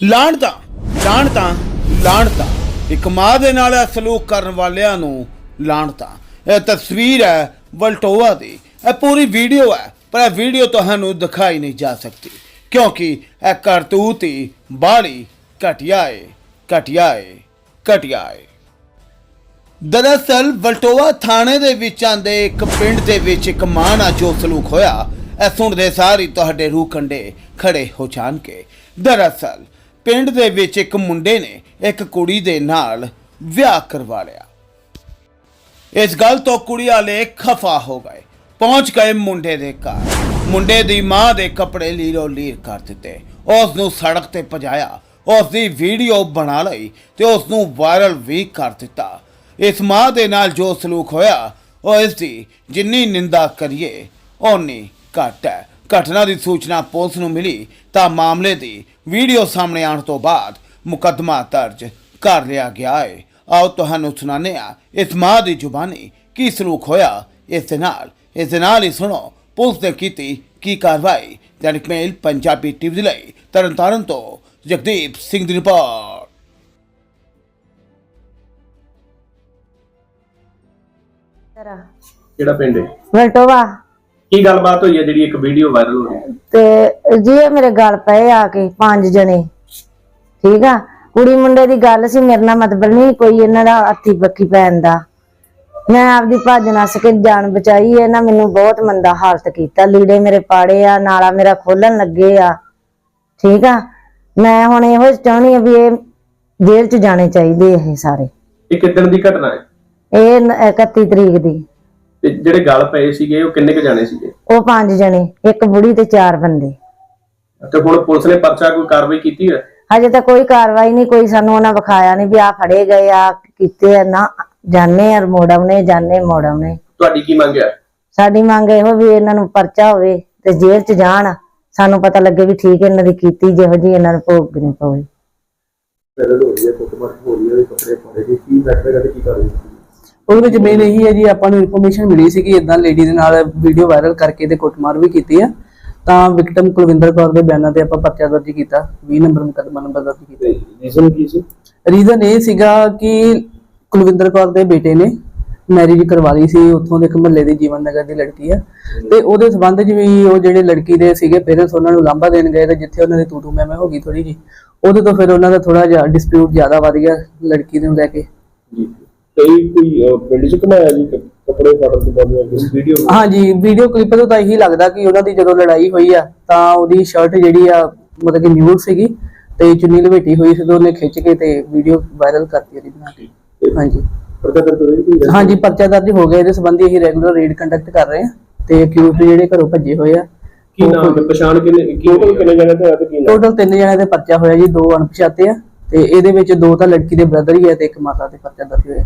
ਲਾਣਤਾ ਲਾਣਤਾ ਲਾਣਤਾ। ਇੱਕ ਮਾਂ ਦੇ ਨਾਲ ਇਹ ਸਲੂਕ ਕਰਨ ਵਾਲਿਆਂ ਨੂੰ ਲਾਣਤਾ। ਇਹ ਤਸਵੀਰ ਹੈ ਵਲਟੋਆ ਦੀ। ਇਹ ਪੂਰੀ ਵੀਡੀਓ ਹੈ, ਪਰ ਇਹ ਵੀਡੀਓ ਤੁਹਾਨੂੰ ਦਿਖਾਈ ਨਹੀਂ ਜਾ ਸਕਦੀ। ਕਿਉਂਕਿ ਇਹ ਕਰਤੂਤ ਹੀ ਬਾੜੀ ਘਟਿਆ ਹੈ ਘਟਿਆ ਹੈ ਘਟਿਆ ਹੈ ਦਰਅਸਲ ਵਲਟੋਆ ਥਾਣੇ ਦੇ ਵਿੱਚ ਆਂਦੇ ਇੱਕ ਪਿੰਡ ਦੇ ਵਿੱਚ ਇੱਕ ਮਾਂ ਨਾਲ ਜੋ ਸਲੂਕ ਹੋਇਆ, ਇਹ ਸੁਣਦੇ ਸਾਰੀ ਤੁਹਾਡੇ ਰੂਹ ਕੰਡੇ ਖੜੇ ਹੋ ਜਾਣਗੇ। ਦਰਅਸਲ ਪਿੰਡ ਦੇ ਵਿੱਚ ਇੱਕ ਮੁੰਡੇ ਨੇ ਇੱਕ ਕੁੜੀ ਦੇ ਨਾਲ ਵਿਆਹ ਕਰਵਾ ਲਿਆ। ਇਸ ਗੱਲ ਤੋਂ ਕੁੜੀ ਵਾਲੇ ਖਫਾ ਹੋ ਗਏ। ਪਹੁੰਚ ਗਏ ਮੁੰਡੇ ਦੇ ਘਰ। ਮੁੰਡੇ ਦੀ ਮਾਂ ਦੇ ਕੱਪੜੇ ਲੀਰੋ ਲੀਰ ਕਰ ਦਿੱਤੇ। ਉਸ ਨੂੰ ਸੜਕ ਤੇ ਭਜਾਇਆ। ਉਸ ਦੀ ਵੀਡੀਓ ਬਣਾ ਲਈ ਤੇ ਉਸ ਨੂੰ ਵਾਇਰਲ ਵੀ ਕਰ ਦਿੱਤਾ। ਇਸ ਮਾਂ ਦੇ ਨਾਲ ਜੋ ਸਲੂਕ ਹੋਇਆ, ਉਹ ਇਸ ਦੀ ਜਿੰਨੀ ਨਿੰਦਾ ਕਰੀਏ, ਓਨੀ ਘੱਟ ਹੈ। ਘਟਨਾ ਦੀ ਸੂਚਨਾ ਪੁਲਿਸ ਨੂੰ ਮਿਲੀ ਤਾਂ ਮਾਮਲੇ ਦੀ ਵੀਡੀਓ ਸਾਹਮਣੇ ਆਉਣ ਤੋਂ ਬਾਅਦ ਮੁਕੱਦਮਾ ਦਰਜ ਕਰ ਲਿਆ ਗਿਆ ਹੈ ਆਓ ਤੁਹਾਨੂੰ ਸੁਣਾਉਂਦੇ ਹਾਂ ਇਸ ਮਾਂ ਦੀ ਜ਼ੁਬਾਨੀ ਕੀ ਸਲੂਕ ਹੋਇਆ। ਇਸ ਦੇ ਨਾਲ ਇਸ ਦੇ ਨਾਲ ਹੀ ਸੁਣੋ ਪੁਲਿਸ ਨੇ ਕੀਤੀ ਕੀ ਕਾਰਵਾਈ। ਦੈਨਿਕ ਮੇਲ ਪੰਜਾਬੀ ਟੀਵੀ ਦੇ ਲਈ ਤਰਨਤਾਰਨ ਤੋਂ ਜਗਦੀਪ ਸਿੰਘ ਦੀ ਰਿਪੋਰਟ। ਤੇਰਾ ਕਿਹੜਾ ਪਿੰਡ ਹੈ? ਵਲਟੋਵਾ ਕੀ ਗੱਲਬਾਤ ਹੋਈ ਹੈ ਜਿਹੜੀ ਇੱਕ ਵੀਡੀਓ ਵਾਇਰਲ ਹੋ ਰਹੀ ਹੈ ਤੇ ਜੀ ਇਹ ਮੇਰੇ ਗੱਲ ਪਏ ਆ ਕੇ ਪੰਜ ਜਣੇ ਠੀਕ ਆ? ਕੁੜੀ ਮੁੰਡੇ ਦੀ ਗੱਲ ਸੀ ਮੇਰੇ ਨਾਲ ਮਤਲਬ ਨਹੀਂ ਕੋਈ ਇਹਨਾਂ ਦਾ ਹੱਥੀ ਬੱਕੀ ਪੈਣ ਦਾ। ਮੈਂ ਆਪਦੀ ਭੱਜ ਨੱਸ ਕੇ ਜਾਨ ਬਚਾਈ ਇਹਨਾਂ ਮੈਨੂੰ ਬਹੁਤ ਮੰਦਾ ਹਾਲਤ ਕੀਤਾ। ਲੀੜੇ ਮੇਰੇ ਪਾੜੇ ਆ ਨਾਲਾ ਮੇਰਾ ਖੋਲਣ ਲੱਗੇ ਆ ਠੀਕ ਆ? ਮੈਂ ਹੁਣ ਇਹੋ ਚਾਹੁੰਦੀ ਆ ਵੀ ਇਹ ਜੇਲ੍ਹ ਚ ਜਾਣੇ ਚਾਹੀਦੇ ਇਹ ਸਾਰੇ। ਇਹ ਕਿੱਦਣ ਦੀ ਘਟਨਾ ਹੈ? ਇਹ ਨ- 31 ਤਰੀਕ ਦੀ। ਤੇ ਜਿਹੜੇ ਗੱਲ ਪਏ ਸੀਗੇ ਉਹ ਕਿੰਨੇ ਕ ਜਾਣੇ ਸੀਗੇ? ਉਹ ਪੰਜ ਜਣੇ ਇੱਕ ਬੁੜੀ ਤੇ ਚਾਰ ਬੰਦੇ। ਤੇ ਹੁਣ ਪੁਲਿਸ ਨੇ ਪਰਚਾ ਕੋਈ ਕਾਰਵਾਈ ਕੀਤੀ ਹੈ ਹਜੇ ਤਾਂ ਕੋਈ ਕਾਰਵਾਈ ਨਹੀਂ ਕੋਈ ਸਾਨੂੰ ਉਹਨਾਂ ਵਿਖਾਇਆ ਨਹੀਂ ਵੀ ਆ ਫੜੇ ਗਏ ਆ ਕੀਤੇ ਆ। ਨਾ ਜਾਣੇ ਆ ਮੋੜਵਨੇ ਜਾਣੇ ਮੋੜਵਨੇ ਤੁਹਾਡੀ ਕੀ ਮੰਗ ਹੈ? ਸਾਡੀ ਮੰਗ ਇਹੋ ਵੀ ਇਹਨਾਂ ਨੂੰ ਪਰਚਾ ਹੋਵੇ ਤੇ ਜੇਲ੍ਹ ਚ ਜਾਣ। ਸਾਨੂੰ ਪਤਾ ਲੱਗੇ ਵੀ ਠੀਕ ਇਹਨਾਂ ਦੀ ਕੀਤੀ ਜਿਹੋ ਜੀ ਇਹਨਾਂ ਨੂੰ ਭੋਗਣੀ ਪਵੇ। ਉਹਦੇ ਵਿੱਚ ਮੇਨ ਇਹੀ ਹੈ ਜੀ ਆਪਾਂ ਨੂੰ ਇਨਫੋਰਮੇਸ਼ਨ ਮਿਲੀ ਸੀ ਕਿ ਇਦਾਂ ਲੇਡੀ ਦੇ ਨਾਲ ਵੀਡੀਓ ਵਾਇਰਲ ਕਰਕੇ ਤੇ ਕੁੱਟਮਾਰ ਵੀ ਕੀਤੀ ਆ। ਤਾਂ ਵਿਕਟਮ ਕੁਲਵਿੰਦਰ ਕੌਰ ਦੇ ਬਿਆਨਾਂ ਤੇ ਆਪਾਂ ਪਰਚਾ ਦਰਜ ਕੀਤਾ 20 ਨੰਬਰ ਮੁਕੱਦਮਾ ਨੰਬਰ ਦਰਜ ਕੀਤਾ। ਰੀਜ਼ਨ ਕੀ ਸੀ? ਰੀਜ਼ਨ ਇਹ ਸੀਗਾ ਕਿ ਕੁਲਵਿੰਦਰ ਕੌਰ ਦੇ ਬੇਟੇ ਨੇ ਮੈਰਿਜ ਕਰਵਾ ਲਈ ਸੀ ਉੱਥੋਂ ਦੇ ਇੱਕ ਮਹੱਲੇ ਦੀ ਜੀਵਨ ਨਗਰ ਦੀ ਲੜਕੀ ਆ। ਤੇ ਉਹਦੇ ਸਬੰਧ 'ਚ ਵੀ ਉਹ ਜਿਹੜੇ ਲੜਕੀ ਦੇ ਸੀਗੇ ਪੇਰੈਂਟਸ ਉਹਨਾਂ ਨੂੰ ਲਾਂਭਾ ਦੇਣ ਗਏ ਤੇ ਜਿੱਥੇ ਉਹਨਾਂ ਦੀ ਤੂਤੂ ਮੈਂ ਮੈਂ ਹੋ ਗਈ ਥੋੜੀ ਜੀ। ਉਹਦੇ ਤੋਂ ਫਿਰ ਉਹਨਾਂ ਦਾ ਥੋੜਾ ਜਿਹਾ ਡਿਸਪਿਊਟ ਜ਼ਿਆਦਾ ਵੱਧ ਗਿਆ ਲੜਕੀ ਨੂੰ ਲੈ ਕੇ। ਜੀ। ਕਈ ਕੋਈ ਪਿੰਡ ਚ ਕਮਾਇਆ ਜੀ? ਕੱਪੜੇ ਫਾੜਨ ਤੋਂ ਬਾਅਦ ਇਸ ਵੀਡੀਓ ਹਾਂਜੀ ਵੀਡੀਓ ਕਲਿੱਪ ਤੋਂ ਤਾਂ ਇਹੀ ਲੱਗਦਾ ਕਿ ਉਹਨਾਂ ਦੀ ਜਦੋਂ ਲੜਾਈ ਹੋਈ ਆ ਤਾਂ ਉਹਦੀ ਸ਼ਰਟ ਜਿਹੜੀ ਆ ਮਤਲਬ ਕਿ ਨਿਊਡ ਸੀਗੀ ਤੇ ਚੁੰਨੀ ਲਵੇਟੀ ਹੋਈ ਸੀ ਤੇ ਉਹਨੇ ਖਿੱਚ ਕੇ ਤੇ ਵੀਡੀਓ ਵਾਇਰਲ ਕਰਤੀ ਉਹਦੀ ਬਣਾ ਕੇ। ਹਾਂਜੀ। ਪਰਚਾ ਦਰਜ ਹੋਈ ਕੋਈ ਹਾਂਜੀ ਪਰਚਾ ਦਰਜ ਹੋ ਗਿਆ ਇਹਦੇ ਸੰਬੰਧੀ ਅਸੀਂ ਰੈਗੂਲਰ ਰੇਡ ਕੰਡਕਟ ਕਰ ਰਹੇ ਹਾਂ ਤੇ ਅਕਿਊਜ਼ਡ ਜਿਹੜੇ ਘਰੋਂ ਭੱਜੇ ਹੋਏ ਆ ਕੀ ਨਾਮ ਹੈ? ਪਛਾਣ ਕਿੰਨੇ ਟੋਟਲ ਕਿੰਨੇ ਜਣੇ ਤੇ ਆ ਤੇ ਕੀ ਨਾਮ? ਟੋਟਲ ਤਿੰਨ ਜਣਿਆਂ ਦੇ ਪਰਚਾ ਹੋਇਆ ਜੀ ਦੋ ਅਣਪਛਾਤੇ ਆ ਤੇ ਇਹਦੇ ਵਿੱਚ ਦੋ ਤਾਂ ਲੜਕੀ ਦੇ ਬ੍ਰਦਰ ਹੀ ਆ ਤੇ ਇੱਕ ਮਾਤਾ ਤੇ ਪਰਚਾ ਦਰਜ ਹੋਇਆ।